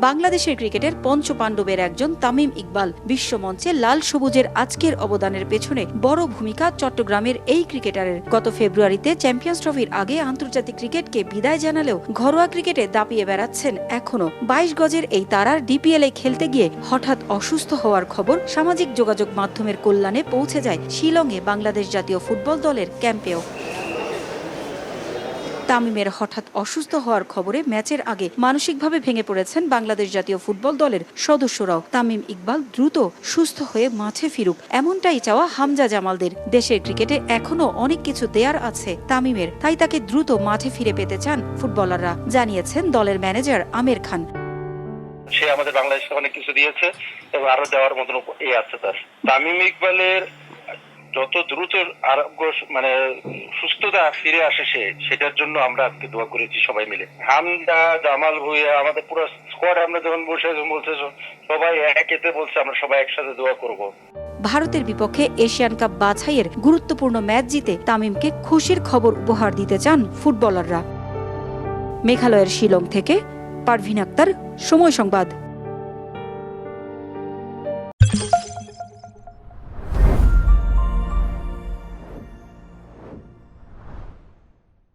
বাংলাদেশের ক্রিকেটের পঞ্চপাণ্ডবের একজন তামিম ইকবাল বিশ্বমঞ্চে লাল সবুজের আজকের অবদানের পেছনে বড় ভূমিকা চট্টগ্রামের এই ক্রিকেটারের। গত ফেব্রুয়ারিতে চ্যাম্পিয়ন্স ট্রফির আগে আন্তর্জাতিক ক্রিকেটকে বিদায় জানালেও ঘরোয়া ক্রিকেটে দাপিয়ে বেড়াচ্ছেন এখনও। বাইশ গজের এই তারার ডিপিএলে খেলতে গিয়ে হঠাৎ অসুস্থ হওয়ার খবর সামাজিক যোগাযোগ মাধ্যমের কল্যাণে পৌঁছে যায় শিলংয়ে বাংলাদেশ জাতীয় ফুটবল দলের ক্যাম্পেও। তামিমের হঠাৎ অসুস্থ হওয়ার খবরে ম্যাচের আগে মানসিকভাবে ভেঙে পড়েছেন বাংলাদেশ জাতীয় ফুটবল দলের সদস্যরাও। তামিম ইকবাল দ্রুত সুস্থ হয়ে মাঠে ফিরুক। এমনটাই চাওয়া হামজা জামালদের। দেশের ক্রিকেটে এখনও অনেক কিছু দেয়ার আছে তামিমের। তাই তাকে দ্রুত মাঠে ফিরে পেতে চান ফুটবলাররা, জানিয়েছেন দলের ম্যানেজার আমির খান। সে আমাদের বাংলাদেশকে অনেক কিছু দিয়েছে এবং আরও দেওয়ার মতন এ আছে তার। তামিম ইকবালের যত দ্রুত আরোগ্য মানে সুস্থতা ফিরে আসে সে, সেটার জন্য আমরা আজকে দোয়া করেছি সবাই মিলে। হামদা, জামাল ভুইয়া, আমাদের পুরো স্কোয়াড আমরা যখন বসে বলছে সবাই এক এতে বলছে, আমরা সবাই একসাথে দোয়া করব। ভারতের বিপক্ষে এশিয়ান কাপ বাছাইয়ের গুরুত্বপূর্ণ ম্যাচ জিতে তামিমকে খুশির খবর উপহার দিতে চান ফুটবলাররা। মেঘালয়ের শিলং থেকে পারভিন আক্তার, সময় সংবাদ।